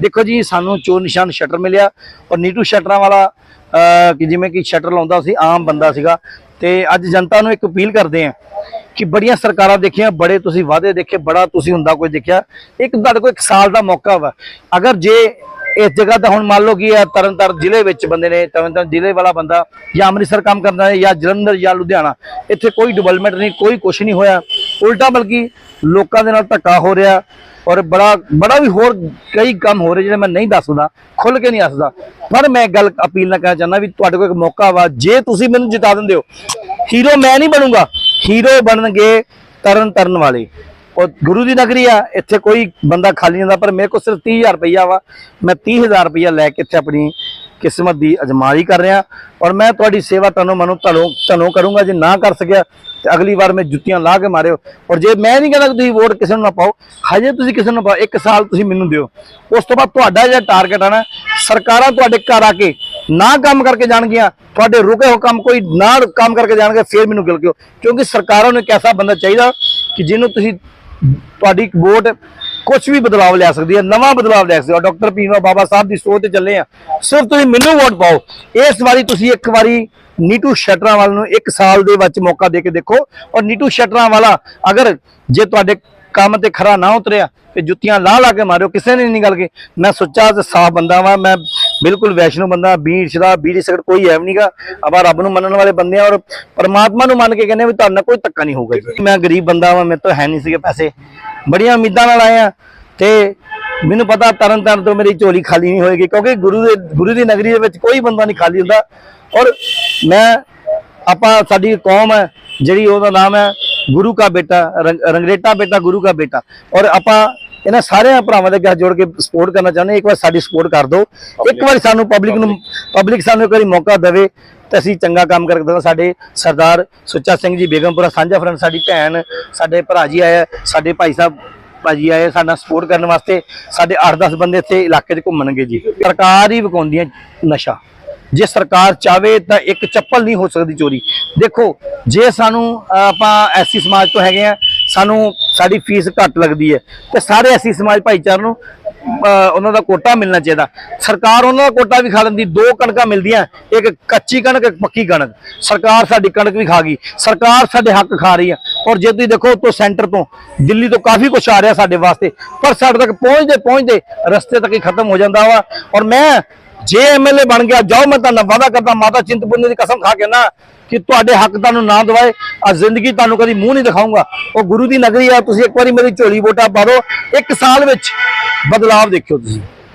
ਦੇਖੋ ਜੀ, ਸਾਨੂੰ ਚੋਰ ਨਿਸ਼ਾਨ ਸ਼ਟਰ ਮਿਲਿਆ ਔਰ ਨੀਟੂ ਸ਼ਟਰਾਂ ਵਾਲਾ ਕਿ ਜਿਵੇਂ ਕਿ ਸ਼ਟਰ ਲਾਉਂਦਾ ਸੀ, ਆਮ ਬੰਦਾ ਸੀਗਾ। ਤੇ ਅੱਜ ਜਨਤਾ ਨੂੰ ਇੱਕ ਅਪੀਲ ਕਰਦੇ ਆ ਕਿ ਬੜੀਆਂ ਸਰਕਾਰਾਂ ਦੇਖੀਆਂ, ਬੜੇ ਤੁਸੀਂ ਵਾਅਦੇ ਦੇਖੇ, ਬੜਾ ਤੁਸੀਂ ਹੁੰਦਾ ਕੋਈ ਦੇਖਿਆ। ਇੱਕ ਤੁਹਾਡੇ ਕੋਲ ਇੱਕ ਸਾਲ ਦਾ ਮੌਕਾ ਵਾ। ਅਗਰ ਜੇ ਇਸ ਜਗ੍ਹਾ ਦਾ ਹੁਣ ਮੰਨ ਲਓ ਕਿ ਇਹ ਤਰਨਤਾਰਨ ਜ਼ਿਲ੍ਹੇ ਵਿੱਚ ਬੰਦੇ ਨੇ, ਤਰਨਤਾਰਨ ਜ਼ਿਲ੍ਹੇ ਵਾਲਾ ਬੰਦਾ ਜਾਂ ਅੰਮ੍ਰਿਤਸਰ ਕੰਮ ਕਰਦਾ ਹੈ ਜਾਂ ਜਲੰਧਰ ਜਾਂ ਲੁਧਿਆਣਾ, ਇੱਥੇ ਕੋਈ ਡਿਵੈਲਪਮੈਂਟ ਨਹੀਂ, ਕੋਈ ਕੁਛ ਨਹੀਂ ਹੋਇਆ। ਉਲਟਾ ਬਲਕਿ ਲੋਕਾਂ ਦੇ ਨਾਲ ਧੱਕਾ ਹੋ ਰਿਹਾ ਔਰ ਬੜਾ ਬੜਾ ਵੀ ਹੋਰ ਕਈ ਕੰਮ ਹੋ ਰਹੇ ਜਿਹੜੇ ਮੈਂ ਨਹੀਂ ਦੱਸਦਾ ਖੁੱਲ ਕੇ ਨਹੀਂ ਦੱਸਦਾ ਪਰ ਮੈਂ ਇੱਕ ਗੱਲ ਅਪੀਲ ਨਾ ਕਰਨਾ ਚਾਹੁੰਦਾ ਵੀ ਤੁਹਾਡੇ ਕੋਲ ਇੱਕ ਮੌਕਾ ਵਾ, ਜੇ ਤੁਸੀਂ ਮੈਨੂੰ ਜਿਤਾ ਦਿੰਦੇ ਹੋ ਹੀਰੋ ਮੈਂ ਨਹੀਂ ਬਣੂੰਗਾ ਹੀਰੋ ਬਣਨਗੇ ਤਰਨ ਤਰਨ ਵਾਲੇ। ਉਹ ਗੁਰੂ ਦੀ ਨਗਰੀ ਆ, ਇੱਥੇ ਕੋਈ ਬੰਦਾ ਖਾਲੀ ਨਹੀਂ ਹੁੰਦਾ, ਪਰ ਮੇਰੇ ਕੋਲ ਸਿਰਫ 30000 ਰੁਪਈਆ ਵਾ। ਮੈਂ 30000 ਰੁਪਈਆ ਲੈ ਕੇ ਇੱਥੇ ਆਪਣੀ ਕਿਸਮਤ ਦੀ ਅਜਮਾਈ ਕਰ ਰਿਹਾ। ਔਰ ਮੈਂ ਤੁਹਾਡੀ ਸੇਵਾ ਤੁਹਾਨੂੰ ਮਨੋਂ ਤੁਹਾਨੂੰ ਤੁਹਾਨੂੰ ਕਰੂੰਗਾ। ਜੇ ਨਾ ਕਰ ਸਕਿਆ, ਤੇ ਅਗਲੀ ਵਾਰ ਮੈਂ ਜੁੱਤੀਆਂ ਲਾ ਕੇ ਮਾਰਿਓ। ਔਰ ਜੇ ਮੈਂ ਨਹੀਂ ਕਹਿੰਦਾ ਕਿ ਤੁਸੀਂ ਵੋਟ ਕਿਸੇ ਨੂੰ ਨਾ ਪਾਓ, ਹਜੇ ਤੁਸੀਂ ਕਿਸੇ ਨੂੰ ਪਾਓ, ਇੱਕ ਸਾਲ ਤੁਸੀਂ ਮੈਨੂੰ ਦਿਓ। ਉਸ ਤੋਂ ਬਾਅਦ ਤੁਹਾਡਾ ਜਿਹੜਾ ਟਾਰਗੇਟ ਆ ਨਾ, ਸਰਕਾਰਾਂ ਤੁਹਾਡੇ ਘਰ ਆ ਕੇ ਨਾ ਕੰਮ ਕਰਕੇ ਜਾਣਗੀਆਂ, ਤੁਹਾਡੇ ਰੁਕੇ ਹੋ ਕੰਮ ਕੋਈ ਨਾ ਕੰਮ ਕਰਕੇ ਜਾਣਗੇ, ਫਿਰ ਮੈਨੂੰ ਗਿਲ ਕਿਉਂ ਕਿਉਂਕਿ ਸਰਕਾਰਾਂ ਨੂੰ ਇੱਕ ਐਸਾ ਬੰਦਾ ਚਾਹੀਦਾ ਕਿ ਜਿਹਨੂੰ ਤੁਸੀਂ ਤੁਹਾਡੀ ਵੋਟ ਕੁਝ ਵੀ ਬਦਲਾਵ ਲਿਆ ਸਕਦੀ ਹੈ, ਨਵਾਂ ਬਦਲਾਵ ਲਿਆ ਸਕਦੀ ਹੈ। ਡਾਕਟਰ ਪੀਨਵਾ ਬਾਬਾ ਸਾਹਿਬ ਦੀ ਸੋਚ ਤੇ ਚੱਲੇ ਆ ਸਿਰਫ ਤੁਸੀਂ ਮੈਨੂੰ ਵੋਟ ਪਾਓ। ਇਸ ਵਾਰੀ ਤੁਸੀਂ ਇੱਕ ਵਾਰੀ ਨੀਟੂ ਸ਼ਟਰਾਂ ਵਾਲ ਨੂੰ ਇੱਕ ਸਾਲ ਦੇ ਵਿੱਚ ਮੌਕਾ ਦੇ ਕੇ ਦੇਖੋ। ਔਰ ਨੀਟੂ ਸ਼ਟਰਾਂ ਵਾਲਾ ਅਗਰ ਜੇ ਤੁਹਾਡੇ ਕੰਮ ਤੇ ਖਰਾ ਨਾ ਉਤਰਿਆ, ਤੇ ਜੁੱਤੀਆਂ ਲਾ ਲਾ ਕੇ ਮਾਰਿਓ, ਕਿਸੇ ਨੇ ਨਹੀਂ ਗੱਲ ਕੇ। ਮੈਂ ਸੁੱਚਾ ਤੇ ਸਾਫ਼ ਬੰਦਾ ਵਾਂ, ਮੈਂ ਬਿਲਕੁਲ ਵੈਸ਼ਨੂ ਬੰਦਾ ਬੀੜ ਸ਼ਰਾਬ ਬੀੜੀ ਸਿਗਰਟ ਕੋਈ ਐਵ ਨਹੀਂਗਾ ਆਪਾਂ ਰੱਬ ਨੂੰ ਮੰਨਣ ਵਾਲੇ ਬੰਦੇ ਆ ਔਰ ਪਰਮਾਤਮਾ ਨੂੰ ਮੰਨ ਕੇ ਕਹਿੰਦੇ ਵੀ ਤੁਹਾਡੇ ਨਾਲ ਕੋਈ ਧੱਕਾ ਨਹੀਂ ਹੋਊਗਾ ਜੀ। ਮੈਂ ਗਰੀਬ ਬੰਦਾ ਵਾਂ, ਮੇਰੇ ਤੋਂ ਹੈ ਨਹੀਂ ਸੀਗੇ ਪੈਸੇ। ਬੜੀਆਂ ਉਮੀਦਾਂ ਨਾਲ ਆਏ ਆ ਤੇ ਮੈਨੂੰ ਪਤਾ ਤਰਨ ਤਾਰਨ ਤੋਂ ਮੇਰੀ ਝੋਲੀ ਖਾਲੀ ਨਹੀਂ ਹੋਏਗੀ, ਕਿਉਂਕਿ ਗੁਰੂ ਦੇ, ਗੁਰੂ ਦੀ ਨਗਰੀ ਦੇ ਵਿੱਚ ਕੋਈ ਬੰਦਾ ਨਹੀਂ ਖਾਲੀ ਹੁੰਦਾ। ਔਰ ਮੈਂ, ਆਪਾਂ, ਸਾਡੀ ਕੌਮ ਹੈ, ਜਿਹੜੀ ਉਹਦਾ ਨਾਮ ਹੈ ਗੁਰੂ ਕਾ ਬੇਟਾ ਰੰਗ- ਰੰਗਰੇਟਾ ਬੇਟਾ, ਗੁਰੂ ਕਾ ਬੇਟਾ। ਔਰ ਆਪਾਂ ਇਹਨਾਂ ਸਾਰਿਆਂ ਭਰਾਵਾਂ ਦੇ ਅੱਗੇ ਜੋੜ ਕੇ ਸਪੋਰਟ ਕਰਨਾ ਚਾਹੁੰਦੇ। ਇੱਕ ਵਾਰ ਸਾਡੀ ਸਪੋਰਟ ਕਰ ਦਿਓ। ਇੱਕ ਵਾਰੀ ਸਾਨੂੰ ਪਬਲਿਕ ਨੂੰ ਪਬਲਿਕ ਸਾਨੂੰ ਇੱਕ ਵਾਰੀ ਮੌਕਾ ਦੇਵੇ ਤੇ ਅਸੀਂ ਚੰਗਾ ਕੰਮ ਕਰਕੇ ਦੇਵਾਂ। ਸਾਡੇ ਸਰਦਾਰ ਸੁੱਚਾ ਸਿੰਘ ਜੀ ਬੇਗਮਪੁਰਾ ਸਾਂਝਾ ਫਰੰਟ ਸਾਡੀ ਭੈਣ ਸਾਡੇ ਭਰਾ ਜੀ ਆਏ ਆ, ਸਾਡੇ ਭਾਈ ਸਾਹਿਬ ਭਾਜੀ ਆਏ ਸਾਡਾ ਸਪੋਰਟ ਕਰਨ ਵਾਸਤੇ। ਸਾਡੇ 8-10 ਬੰਦੇ ਇੱਥੇ ਇਲਾਕੇ 'ਚ ਘੁੰਮਣਗੇ ਜੀ। ਸਰਕਾਰ ਹੀ ਵਿਕਾਉਂਦੀ ਹੈ ਨਸ਼ਾ। ਜੇ ਸਰਕਾਰ ਚਾਵੇ ਤਾਂ ਇੱਕ ਚੱਪਲ ਨਹੀਂ ਹੋ ਸਕਦੀ ਚੋਰੀ। ਦੇਖੋ ਜੇ ਸਾਨੂੰ ਆਪਾਂ ਐਸੀ ਸਮਾਜ ਤੋਂ ਹੈਗੇ ਆ ਸਾਨੂੰ ਸਾਡੀ ਫੀਸ ਘੱਟ ਲੱਗਦੀ ਹੈ ਤੇ ਸਾਰੇ ਐਸੀ ਸਮਾਜ ਭਾਈਚਾਰੇ ਨੂੰ ਉਹਨਾਂ ਦਾ ਕੋਟਾ ਮਿਲਣਾ ਚਾਹੀਦਾ। ਸਰਕਾਰ ਉਹਨਾਂ ਦਾ ਕੋਟਾ ਵੀ ਖਾ ਲੈਂਦੀ, ਦੋ ਕਣਕਾਂ ਮਿਲਦੀਆਂ, ਇੱਕ ਕੱਚੀ ਕਣਕ, ਇੱਕ ਪੱਕੀ ਕਣਕ। ਸਰਕਾਰ ਸਾਡੀ ਕਣਕ ਵੀ ਖਾ ਗਈ, ਸਰਕਾਰ ਸਾਡੇ ਹੱਕ ਖਾ ਰਹੀ ਆ। ਔਰ ਜੇ ਤੁਸੀਂ ਦੇਖੋ ਤੋਂ ਸੈਂਟਰ ਤੋਂ, ਦਿੱਲੀ ਤੋਂ ਕਾਫੀ ਕੁਝ ਆ ਰਿਹਾ ਸਾਡੇ ਵਾਸਤੇ, ਪਰ ਸਾਡੇ ਤੱਕ ਪਹੁੰਚਦੇ ਪਹੁੰਚਦੇ ਰਸਤੇ ਤੱਕ ਹੀ ਖਤਮ ਹੋ ਜਾਂਦਾ ਵਾ। ਔਰ ਮੈਂ ਜੇ ਐਮਐਲਏ ਬਣ ਗਿਆ, ਜਾਓ ਮੈਂ ਤੁਹਾਨੂੰ ਵਾਅਦਾ ਕਰਦਾ, ਮਾਤਾ ਚਿੰਤਪੁਰਨੀ ਦੀ ਕਸਮ ਖਾ ਕੇ ਨਾ, ਕਿ ਤੁਹਾਡੇ ਹੱਕ ਤੁਹਾਨੂੰ ਨਾ ਦਵਾਏ ਆ ਜ਼ਿੰਦਗੀ ਤੁਹਾਨੂੰ ਕਦੀ ਮੂੰਹ ਨਹੀਂ ਦਿਖਾਊਂਗਾ। ਉਹ ਗੁਰੂ ਦੀ ਨਗਰੀ ਆ, ਤੁਸੀਂ ਇੱਕ ਵਾਰੀ ਮੇਰੀ ਝੋਲੀ ਵੋਟਾਂ ਪਾ ਦਿਓ, ਇੱਕ ਸਾਲ ਵਿੱਚ ਬਦਲਾਵ ਦੇਖਿਓ ਤੁਸੀਂ।